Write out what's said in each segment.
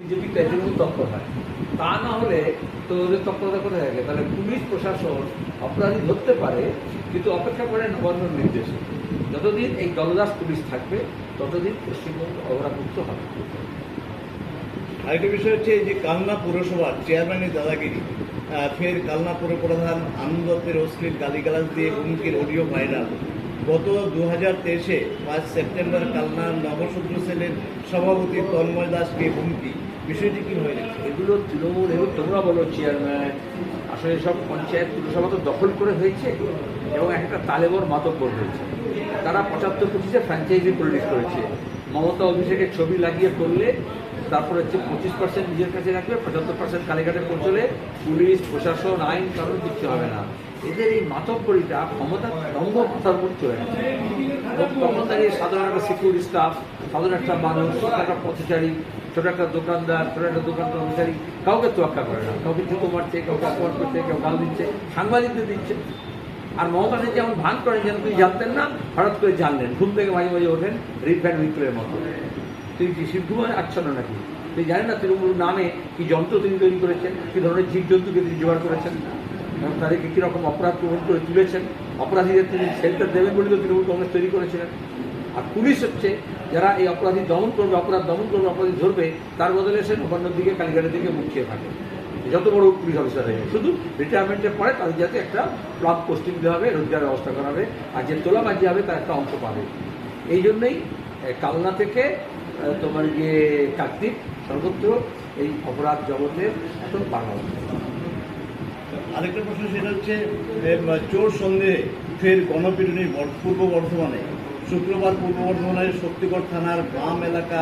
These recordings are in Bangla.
বিজেপি হয়। তা না হলে কোথায় থাকে? তাহলে পুলিশ, প্রশাসন, অপরাধী ধরতে পারে, কিন্তু অপেক্ষা করে নির্দেশে। যতদিন এই দলদাস পুলিশ থাকবে, ততদিন পশ্চিমবঙ্গ অবরামুক্ত হবে। আরেকটা বিষয় হচ্ছে যে কালনা পৌরসভার চেয়ারম্যানের দাদাগিরি ফের কালনা পৌর প্রধান আনন্দ অশ্লীল গালিগালাজ দিয়ে হুমকির অডিও ভাইরাল গত দু হাজার তেইশে পাঁচ সেপ্টেম্বর কালনার নবসূত্র সেলের সভাপতি তন্ময় দাসকে হুমকি। বিষয়টি কি হয়ে গেছে? এগুলো তৃণমূল এবং তোমরা বলো চেয়ারম্যান আসলে সব পঞ্চায়েত পুরসভা তো দখল করে হয়েছে এবং একটা তালেবর মাতব্বর হয়েছে। তারা পঁচাত্তর পঁচিশে ফ্র্যাঞ্চাইজি প্রডিউস করেছে। মমতা অভিষেকের ছবি লাগিয়ে করলে তারপর হচ্ছে পঁচিশ পার্সেন্ট নিজের কাছে রাখবে, পঁচাত্তর পার্সেন্ট কালীঘাটে পৌঁছলে পুলিশ, প্রশাসন, আইন কারণ কিচ্ছু হবে না। এদের এই মাতব্বরিটা ক্ষমতা দম্ভ কথার উপর চলে গেছে। তখন দাঁড়িয়ে সাধারণ একটা সিকিউরিটি স্টাফ সাধারণ একটা মানুষ, ছোট একটা পথচারী, ছোট একটা দোকানদার, ছোট একটা দোকান কর্মচারী, কাউকে তোয়াক্কা করে না। কাউকে জুতো মারছে, কাউকে অপমান করছে কেউ গাল দিচ্ছে, সাংবাদিকদের দিচ্ছে। আর মমতা যে যেমন ভান করেন, যেন তুই জানতেন না, হঠাৎ করে জানলেন, ঘুম থেকে মাঝে মাঝে ওঠেন রিপ ভ্যান উইকলের মতো। তুই কি সিদ্ধু আচ্ছন্ন নাকি? তুই জানেন না তৃণমূল নামে কি যন্ত্র তিনি তৈরি করেছেন, কি ধরনের জীবজন্তুকে তিনি জোগাড় করেছেন? এবং তাদেরকে কীরকম অপরাধ প্রবণ করে তুলেছেন, অপরাধীদের তিনি শেল্টার দেবেন বলে তো তৃণমূল কংগ্রেস তৈরি করেছিলেন। আর পুলিশ হচ্ছে যারা এই অপরাধী দমন করবে, অপরাধ দমন করবে, অপরাধী ধরবে, তার বদলে সে নবান্নর দিকে, কালীঘাটের দিকে মুখ চেয়ে থাকে। যত বড় পুলিশ অফিসার হয়ে শুধু রিটায়ারমেন্টের পরে তাদের যাতে একটা প্লাব পোস্টিং দেওয়া হবে, রোজগার ব্যবস্থা করা হবে, আর যে তোলাবাজি হবে, তার একটা অংশ পাবে। এই জন্যই কালনা থেকে তোমার গিয়ে কার্তিক সর্বত্র এই অপরাধ জগতের এখন হচ্ছে আরেকটা প্রশ্ন সেটা হচ্ছে চোর সন্দেহে ফের গণপিটুনি পূর্ব বর্ধমানে। শুক্রবার পূর্ব বর্ধমানের শক্তিগড় থানার বাম এলাকা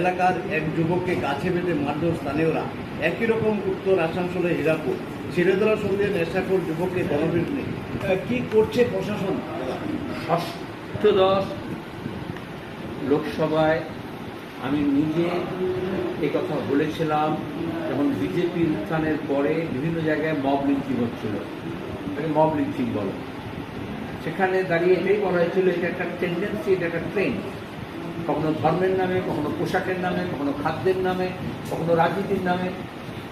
এলাকার এক যুবককে গাছে বেঁধে মারধর স্থানীয়রা। একই রকম উত্তর আসানসোলে হীরাপুর ছেড়ে দেওয়ার সঙ্গে নেশাখোর যুবককে গণপিটুনি। কি করছে প্রশাসন? ষষ্ঠদশ লোকসভায় আমি নিজে কথা বলেছিলাম। যখন বিজেপি উত্থানের পরে বিভিন্ন জায়গায় মব লিঞ্চিং হচ্ছিল। মব লিঞ্চিং বলো। সেখানে দাঁড়িয়ে এটাই বলা হয়েছিল, এটা একটা টেন্ডেন্সি এটা একটা ট্রেন্ড কখনো ধর্মের নামে, কখনো পোশাকের নামে, কখনো খাদ্যের নামে, কখনো রাজনীতির নামে,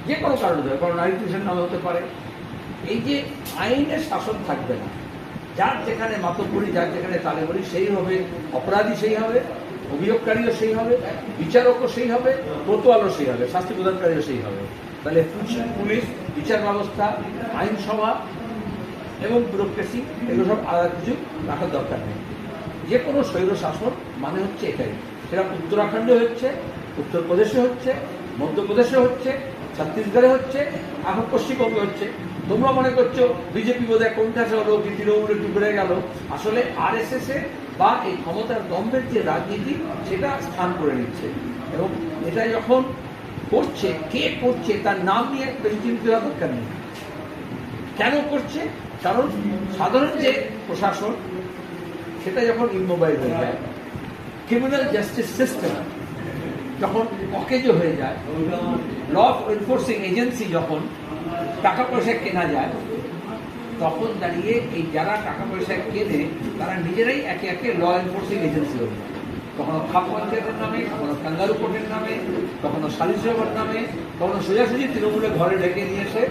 যে কোনো কারণে ধরে কারণ পুরুষের নামে হতে পারে। এই যে আইনের শাসন থাকবে না, যার যেখানে মাতব্বরি, যার যেখানে তালে বলি সেই হবে, অপরাধী সেই হবে। অভিযোগকারীও সেই হবে, বিচারকও সেই হবে, কোতোয়ালও সেই হবে শাস্তি প্রদানকারীও সেই হবে। তাহলে পুলিশ বিচার ব্যবস্থা, আইনসভা এবং ব্যুরোক্রেসি, এগুলো সব আলাদা কিছু রাখার দরকার নেই। যে কোনো স্বৈর শাসন মানে হচ্ছে এটাই। সেটা উত্তরাখণ্ডে হচ্ছে, উত্তরপ্রদেশে হচ্ছে, মধ্যপ্রদেশে হচ্ছে, ছত্তিশগড়ে হচ্ছে, এখন পশ্চিমবঙ্গে হচ্ছে। তোমরা মনে করছ, বিজেপি বোধহয় কোনটাসে হলো কি তৃণমূল একটু বেড়ে গেল? আসলে আর এস এ বা এই ক্ষমতার দম্ভের যে রাজনীতি, সেটা স্থান করে নিচ্ছে। এবং এটা যখন করছে, কে করছে, তার নাম নিয়ে বেশি চিন্তিত হওয়ার দরকার নেই। কেন করছে? কারণ সাধারণ যে প্রশাসন, সেটা যখন ইমোবাইল হয়ে যায় ক্রিমিনাল জাস্টিস সিস্টেম যখন অকেজ হয়ে যায় ল এনফোর্সিং এজেন্সি যখন টাকা পয়সা কেনা যায় তখন দাঁড়িয়ে এই যারা টাকা পয়সা কেনে, তারা নিজেরাই একে একে ল এনফোর্সিং এজেন্সি যায়। কখনো খাপ পঞ্চায়েতের নামে, কখনো কাঙ্গারু কোর্টের নামে, কখনো সালিশ সভার নামে, কখনো সোজাসুজি তৃণমূলে ঘরে ডেকে নিয়ে এসে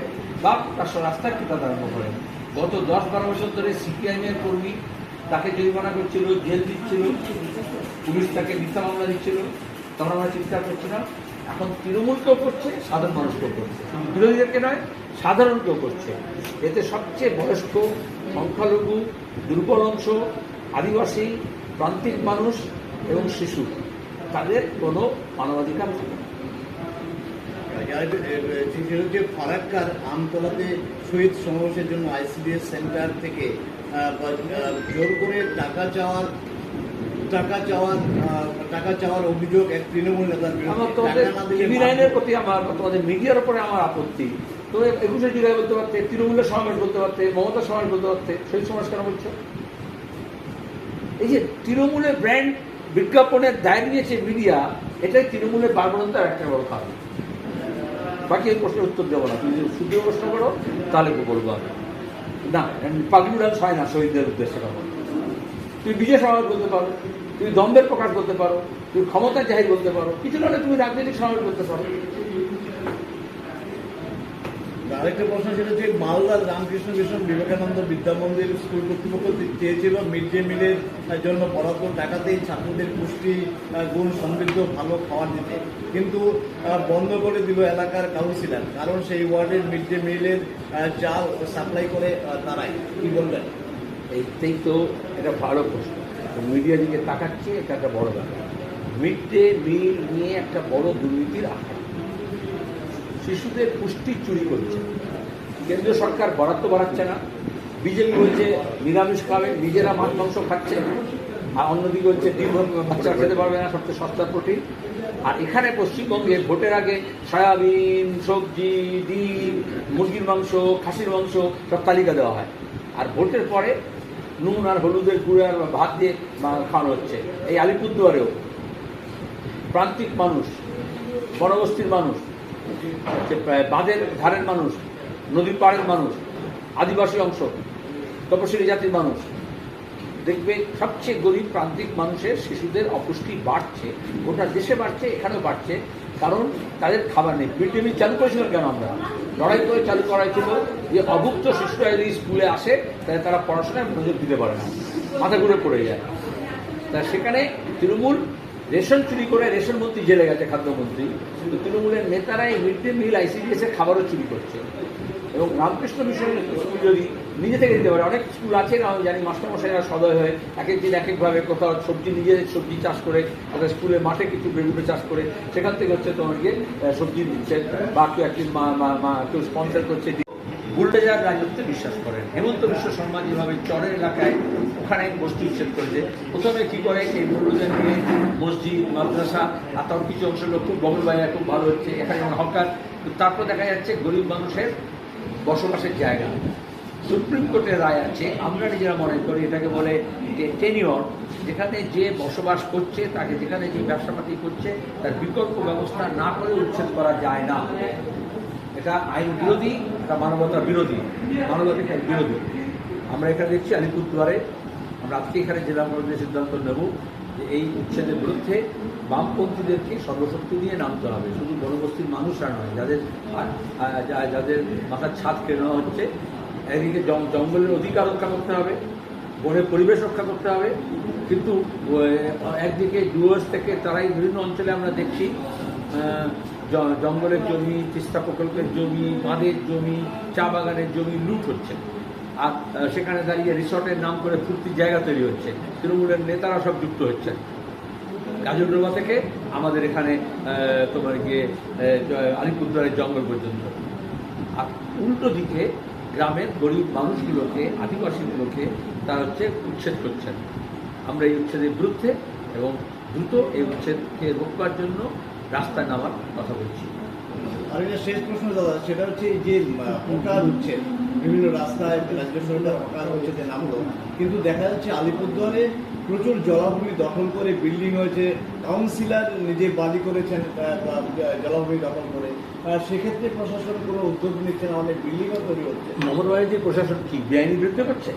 বা তার রাস্তায় টিকা আরম্ভ করেন গত দশ বারো বছর ধরে সিপিআইএমের কর্মী, তাকে জরিমানা করছিল, জেল দিচ্ছিল, পুলিশ তাকে মিথ্যা মামলা দিচ্ছিল। তখন আমরা চিন্তা করছিলাম এখন তৃণমূলকেও করছে, সাধারণ মানুষ মানুষকেও করছে। বিরোধীদেরকে নয় সাধারণকেও করছে। এতে সবচেয়ে বয়স্ক, সংখ্যালঘু, দুর্বল অংশ, আদিবাসী, প্রান্তিক মানুষ এবং শিশু, তাদের কোনো মানবাধিকার থাকে না। হচ্ছে ফারাক্কার আমতলাতে শহীদ সমাবেশের জন্য আইসিডিএস সেন্টার থেকে জোর করে টাকা চাওয়ার টাকা চাওয়ার টাকা চাওয়ার অভিযোগ এক তৃণমূল নেতার আমার বিরুদ্ধে তোমাদের টিভি প্রতি আমার তোমাদের মিডিয়ার উপরে আমার আপত্তি। তো একুশে জুলাই বলতে পারতে তৃণমূলের সমাবেশ বলতে পারতে মমতার সমাবেশ বলতে পারতে সেই সমাবেশ কেন বলছো? এই যে তৃণমূলের ব্র্যান্ড বিজ্ঞাপনের দায় নিয়েছে মিডিয়া এটাই তৃণমূলের বারবারতার একটা বড় কারণ বাকি এই প্রশ্নের উত্তর দেবো না। তুমি যদি শুদ্ধ প্রশ্ন করো তাহলে বলব আমি না পাগলু ডান্স হয় না শহীদদের উদ্দেশ্যে তুমি বিজয় সমাবেশ বলতে পারো। তুমি দ্বন্দ্বের প্রকাশ করতে পারো তুমি ক্ষমতা জাহির করতে পারো কিছু না তুমি রাজনৈতিক সমাবেশ করতে পারো। আরেকটা প্রশ্ন সেটা হচ্ছে মালদার রামকৃষ্ণ মিশন বিবেকানন্দ বিদ্যা মন্দির স্কুল কর্তৃপক্ষ চেয়েছিল মিড ডে মিলের জন্য বরাদ্দ টাকাতেই ছাত্রদের পুষ্টি গুণ সমৃদ্ধ ভালো খাবার দিতে। কিন্তু বন্ধ করে দিল এলাকার কাউন্সিলর কারণ সেই ওয়ার্ডের মিড ডে মিলের চাল সাপ্লাই করে তারাই। কি বলবেন? এইটাই তো এটা ভালো প্রশ্ন। মিডিয়া দিকে তাকাচ্ছে, এটা একটা বড় ব্যাপার। মিড ডে মিল নিয়ে একটা বড় দুর্নীতির আশা। শিশুদের পুষ্টি চুরি করছে। কেন্দ্রীয় সরকার বরাদ্দ বাড়াচ্ছে না। বিজেপি বলছে নিরামিষ খাবে, নিজেরা মাছ, মাংস খাচ্ছে। আর অন্যদিকে হচ্ছে ডিম বাচ্চা খেতে পারবে না, সবচেয়ে সস্তা প্রোটিন। আর এখানে পশ্চিমবঙ্গে ভোটের আগে সয়াবিন, সবজি, ডিম, মুরগির মাংস, খাসির মাংস সব তালিকা দেওয়া হয়। আর ভোটের পরে নুন আর হলুদের গুঁড়ো আর ভাত দিয়ে খাওয়ানো হচ্ছে। এই আলিপুরদুয়ারেও প্রান্তিক মানুষ বনবস্তির মানুষ বাঁধের ধারের মানুষ, নদীর পাড়ের মানুষ, আদিবাসী অংশ, তপশিলি জাতির মানুষ, দেখবে সবচেয়ে গরিব প্রান্তিক মানুষের শিশুদের অপুষ্টি বাড়ছে, গোটা দেশে বাড়ছে, এখানেও বাড়ছে। কারণ তাদের খাবার নেই। মিড ডে মিল চালু করেছিলাম কেন আমরা? লড়াই করে চালু করা ছিল। যে অভুক্ত শিশুরা যদি স্কুলে আসে, তাহলে তারা পড়াশোনায় মনোযোগ দিতে পারে না। মাথা ঘুরে পড়ে যায়। তা সেখানে তৃণমূল রেশন চুরি করে রেশন মন্ত্রী জেলে গেছে, খাদ্যমন্ত্রী। কিন্তু তৃণমূলের নেতারা এই মিড ডে মিল আইসিডিএস এর খাবারও চুরি করছে। এবং রামকৃষ্ণ মিশনের যদি নিজে থেকে দিতে পারে। অনেক স্কুল আছে না আমি জানি মাস্টারমশাইরা সদয় হয়ে এক এক দিন এক একভাবে কোথাও সবজি নিজেদের সবজি চাষ করে কোথাও স্কুলের মাঠে কিছু বেগুনে চাষ করে সেখান থেকে হচ্ছে তোমাকে আহ, সবজি দিচ্ছে। বা কেউ একদিন কেউ স্পন্সর করছে। বুলডেজার রাজত্বে বিশ্বাস করেন। হেমন্ত বিশ্ব শর্মা যেভাবে চরের এলাকায় ওখানে বস্তি উচ্ছেদ করেছে প্রথমে কি করে এই বুলডোজার নিয়ে মসজিদ মাদ্রাসা আর তার কিছু অংশ লোক খুব বগল বাজার খুব ভালো হচ্ছে। এখানে যেমন হকার তারপর দেখা যাচ্ছে গরিব মানুষের বসবাসের জায়গা। সুপ্রিম কোর্টের রায় আছে। আমরা নিজেরা মনে করি এটাকে বলে যে টেনিয়র যেখানে যে বসবাস করছে, তাকে যেখানে যে ব্যবসাপাতি করছে, তার বিকল্প ব্যবস্থা না করে উচ্ছেদ করা যায় না। এটা আইন বিরোধী, এটা মানবতা বিরোধী। মানবাধিকার বিরোধী। আমরা এখানে দেখছি আলিপুরদুয়ারে, আমরা আজকে এখানে জেলা মন্ত্রীর সিদ্ধান্ত নেব যে এই উচ্ছেদের বিরুদ্ধে বামপন্থীদেরকে সর্বশক্তি দিয়ে নামতে হবে। শুধু বনবস্তির মানুষরা নয়, যাদের যাদের মাথার ছাদ নেওয়া হচ্ছে একদিকে জঙ্গলের অধিকার রক্ষা করতে হবে, বনের পরিবেশ রক্ষা করতে হবে। কিন্তু একদিকে ডুয়ার্স থেকে তারাই বিভিন্ন অঞ্চলে আমরা দেখছি জঙ্গলের জমি, তিস্তা প্রকল্পের জমি, বাঁধের জমি, চা বাগানের জমি লুট হচ্ছে। আর সেখানে দাঁড়িয়ে রিসর্টের নাম করে ফুর্তির জায়গা তৈরি হচ্ছে। তৃণমূলের নেতারা সব যুক্ত হচ্ছেন। গাজরডোবা থেকে আমাদের এখানে তোমার গিয়ে আলিপুরদুয়ারের জঙ্গল পর্যন্ত। আর উল্টো দিকে গ্রামের গরিব মানুষগুলোকে, আদিবাসীগুলোকে তারা হচ্ছে উচ্ছেদ করছেন। আমরা এই উচ্ছেদের বিরুদ্ধে এবং দ্রুত এই উচ্ছেদকে রোকবার জন্য রাস্তায় নামার কথা বলছি। আর এটা শেষ প্রশ্ন দাদা, সেটা হচ্ছে যে হকার হচ্ছে, বিভিন্ন রাস্তায় রাজ্য সরকার যে নামলো, কিন্তু দেখা যাচ্ছে আলিপুরদুয়ারে প্রচুর জলাভূমি দখল করে বিল্ডিং হয়েছে কাউন্সিলর নিজে বাড়ি করেছেন জলাভূমি দখল করে। সেক্ষেত্রে প্রশাসন কোনো উদ্যোগ নিচ্ছে না, অনেক বিল্ডিংও তৈরি হচ্ছে। ব্যানার্জির প্রশাসন কি বেআইনি বিরুদ্ধে করছে?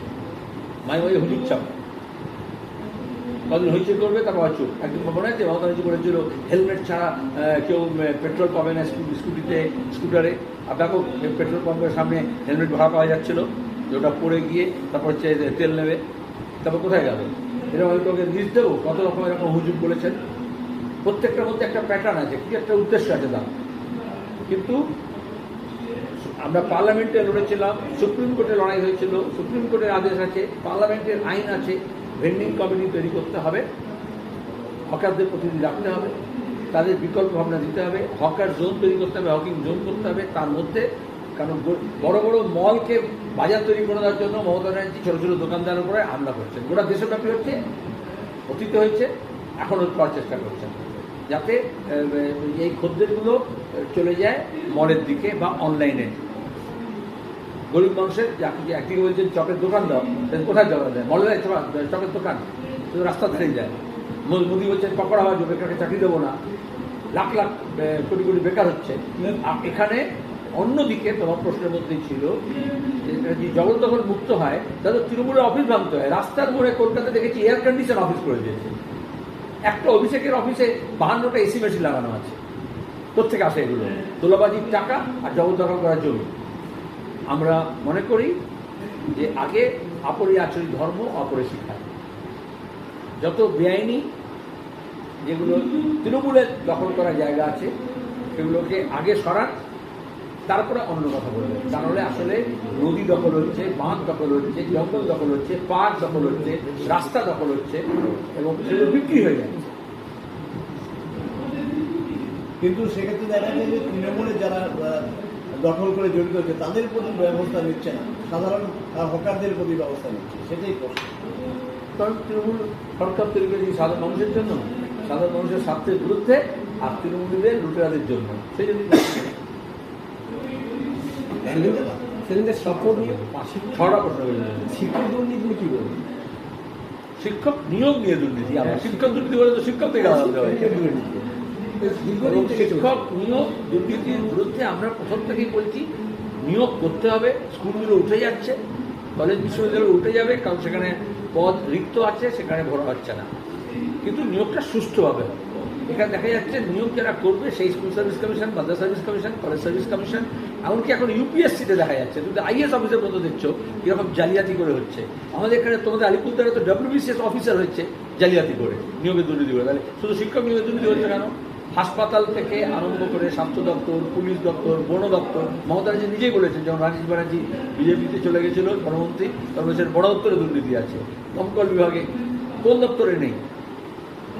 মাই ওই হুজুর চাপ। কদিন হইচই করবে তারপর চুপ একদিন মনে আছে মমতা ব্যানার্জি বলেছিল হেলমেট ছাড়া কেউ পেট্রোল পাবে না স্কুটিতে, স্কুটারে। আর দেখো, পেট্রোল পাম্পের সামনে হেলমেট ভাড়া পাওয়া যাচ্ছিল ওটা পরে গিয়ে তারপর হচ্ছে তেল নেবে। তারপর কোথায় গেল? এরকম তোকে লিস্ট দেবো। কত রকম এরকম হুজুর বলেছেন। প্রত্যেকটার মধ্যে একটা প্যাটার্ন আছে কি একটা উদ্দেশ্য আছে তার কিন্তু আমরা পার্লামেন্টে লড়েছিলাম, সুপ্রিম কোর্টে লড়াই হয়েছিল, সুপ্রিম কোর্টের আদেশ আছে পার্লামেন্টের আইন আছে ভেন্ডিং কমিটি তৈরি করতে হবে হকারদের প্রতিনিধি রাখতে হবে, তাদের বিকল্প ভাবনা দিতে হবে হকার জোন তৈরি করতে হবে হকিং জোন করতে হবে, তার মধ্যে কারণ বড় বড় মলকে বাজার তৈরি করে দেওয়ার জন্য মমতা ব্যানার্জি ছোটো ছোটো দোকানদারের উপরে হামলা করছেন। গোটা দেশব্যাপী হচ্ছে, অতীতে হয়েছে এখনও করার চেষ্টা করছেন। যাতে এই খদ্দেরগুলো চলে যায় মলের দিকে বা অনলাইনে। গরিব মানুষের যে একদিকে বলছেন, চকের দোকান দাও কোথায় যাওয়া যায়? মলে যায় চকের দোকান। শুধু রাস্তা ধরেই যায়। মোদি বলছেন পকড়া হবে বেকারকে চাকরি দেবো না। লাখ লাখ কোটি কোটি বেকার হচ্ছে। আর এখানে অন্যদিকে তোমার প্রশ্নের মধ্যেই ছিল যে যদি জগদ্দখল মুক্ত হয়, তাহলে তৃণমূলের অফিস ভাঙতে হয়। রাস্তার মোড়ে কলকাতা দেখেছি এয়ার কন্ডিশন অফিস করে দিয়েছে। একটা অভিষেকের অফিসে বাহান্নটা এসি মেশিন লাগানো আছে। কোথেকে আসে এগুলো? তোলাবাজির টাকা আর জবরদখল করার জমি। আমরা মনে করি যে আগে আপরি আচরি ধর্ম অপরে শিক্ষা। যত বেআইনি যেগুলো তৃণমূলের দখল করা জায়গা আছে সেগুলোকে আগে সরান তারপরে অন্য কথা বলবেন তাহলে আসলে নদী দখল হচ্ছে বাঁধ দখল হচ্ছে জঙ্গল দখল হচ্ছে পার্ক দখল হচ্ছে রাস্তা দখল হচ্ছে এবং সেগুলো বিক্রি হয়ে যাচ্ছে। কিন্তু সেক্ষেত্রে দেখা যায় যে তৃণমূলে যারা দখল করে জড়িত হচ্ছে তাদের প্রতি ব্যবস্থা নিচ্ছে না। সাধারণ হকারদের প্রতি ব্যবস্থা নিচ্ছে সেটাই প্রশ্ন। কারণ তৃণমূল সরকার তৈরি করেছে সাধারণ মানুষের জন্য? সাধারণ মানুষের স্বার্থের বিরুদ্ধে আর তৃণমূলীদের লুটেরাদের জন্য। সেই জন্য সেদিনকে শপথ নিয়ে ছড়া প্রশ্ন শিক্ষক দুর্নীতি কি বলবেন শিক্ষক নিয়োগ নিয়ে দুর্নীতি। আমরা শিক্ষক দুর্নীতি বলে তো শিক্ষক থেকে আলাদা হয় শিক্ষক নিয়োগ দুর্নীতির বিরুদ্ধে আমরা প্রথম থেকেই বলছি নিয়োগ করতে হবে। স্কুলগুলো উঠে যাচ্ছে কলেজ বিশ্ববিদ্যালয় উঠে যাবে কারণ সেখানে পদ রিক্ত আছে সেখানে ভরা হচ্ছে না। কিন্তু নিয়োগটা সুষ্ঠুভাবে হবে। এখানে দেখা যাচ্ছে নিয়োগ যারা করবে, সেই school service commission Madras service commission college service commission এমনকি এখন ইউপিএসসিতে দেখা যাচ্ছে। তুমি আইএস অফিসের মতো দেখছ, কীরকম জালিয়াতি করে হচ্ছে। আমাদের এখানে তোমাদের আলিপুরদারে তো ডব্লিউবিসিএস অফিসার হচ্ছে জালিয়াতি করে, নিয়োগের দুর্নীতি করে। তাহলে শুধু শিক্ষক নিয়োগের দুর্নীতি হচ্ছে কেন? হাসপাতাল থেকে আরম্ভ করে স্বাস্থ্য দপ্তর, পুলিশ দপ্তর, বন দপ্তর, মমতা ব্যানার্জি নিজেই বলেছেন যেমন রাজীব ব্যানার্জি বিজেপিতে চলে গেছিল প্রধানমন্ত্রী তখন বলেছেন বড় দপ্তরে দুর্নীতি আছে। দমকল বিভাগে কোন দপ্তরে নেই?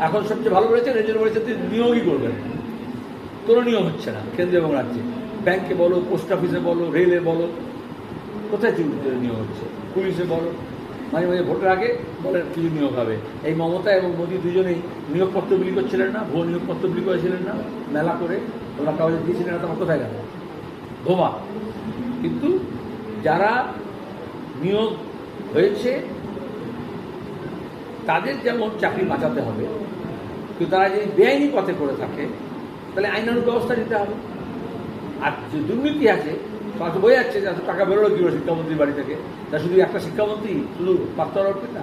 এখন সবচেয়ে ভালো বলেছেন, এই জন্য বলেছেন তিনি নিয়োগই করবেন। কোনো নিয়োগ হচ্ছে না, কেন্দ্র এবং রাজ্যে। ব্যাংকে বলো, পোস্ট অফিসে বলো, রেলে বলো, কোথায় নিয়োগ হচ্ছে? পুলিশে বলো, মাঝে মাঝে ভোটের আগে বলেন কিছু নিয়োগ হবে। এই মমতা এবং মোদী দুজনেই নিয়োগপত্র বিলি করছিলেন না, ভুয়ো নিয়োগপত্র বিলি করেছিলেন না, মেলা করে ওরা কাগজে দিয়েছিলেন না তোমার কোথায় গেল? ধোবা কিন্তু যারা নিয়োগ হয়েছে তাদের যেমন চাকরি বাঁচাতে হবে কিন্তু তারা যদি বেআইনি পথে করে থাকে, তাহলে আইনানুগ ব্যবস্থা নিতে হবে। আর যে দুর্নীতি আছে তার তো বোঝা যাচ্ছে যে টাকা বেরোলো কী শিক্ষামন্ত্রীর বাড়ি থেকে? তা শুধু একটা শিক্ষামন্ত্রী, শুধু পাত্তার অর্পিতা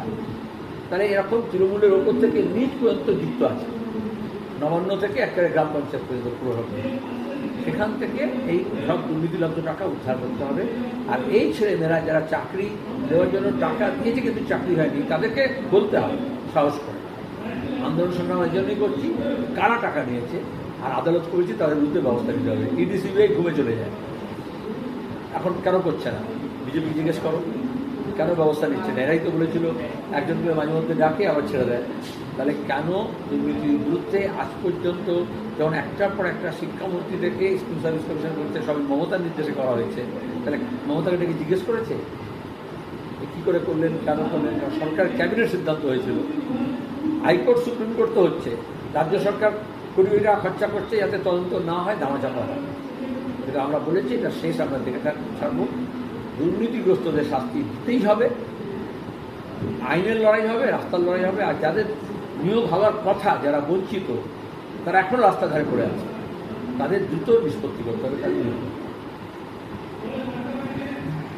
তাহলে এরকম তৃণমূলের ওপর থেকে নিজ পর্যন্ত যুক্ত আছে। নবান্ন থেকে একটা গ্রাম পঞ্চায়েত পর্যন্ত পুরো সেখান থেকে এই সব দুর্নীতি লব্ধ টাকা উদ্ধার করতে হবে। আর এই ছেলেমেয়েরা যারা চাকরি দেওয়ার জন্য টাকা দিয়েছে কিন্তু চাকরি হয়নি, তাদেরকে বলতে হবে, সাহস করে। আন্দোলন সংগ্রাম এই জন্যই করছি, কারা টাকা নিয়েছে, আর আদালত করেছি, তাদের বিরুদ্ধে ব্যবস্থা নিতে হবে। ইডি সিবিআই ঘুমে চলে যায়। এখন কেন করছে না? বিজেপি জিজ্ঞেস করো। কেন ব্যবস্থা নিচ্ছে না? এরাই তো বলেছিল একজনকে মাঝে মধ্যে ডাকে, আবার ছেড়ে দেয়। তাহলে কেন দুর্নীতির বিরুদ্ধে আজ পর্যন্ত যখন একটার পর একটা শিক্ষামন্ত্রী থেকে স্কুল সার্ভিস কমিশন করছে সবই মমতার নির্দেশে করা হয়েছে, তাহলে মমতাকে ডেকে জিজ্ঞেস করেছে? কী করে করলেন, কেন করলেন? সরকার ক্যাবিনেট সিদ্ধান্ত হয়েছিল। হাইকোর্ট সুপ্রিম কোর্ট তো হচ্ছে। রাজ্য সরকার কোটি কোটি টাকা খরচা করছে যাতে তদন্ত না হয় দামাচাপা হয়। কিন্তু আমরা বলেছি, এটা শেষ, আমরা দেখে থাক ছাড়বো দুর্নীতিগ্রস্তদের শাস্তি দিতেই হবে। আইনের লড়াই হবে, রাস্তার লড়াই হবে, আর যাদের নিয়োগ হওয়ার কথা, যারা বঞ্চিত, তারা এখনও রাস্তাঘাটে পড়ে আছে। তাদের দ্রুত নিষ্পত্তি করতে হবে, তাদের নিয়োগ।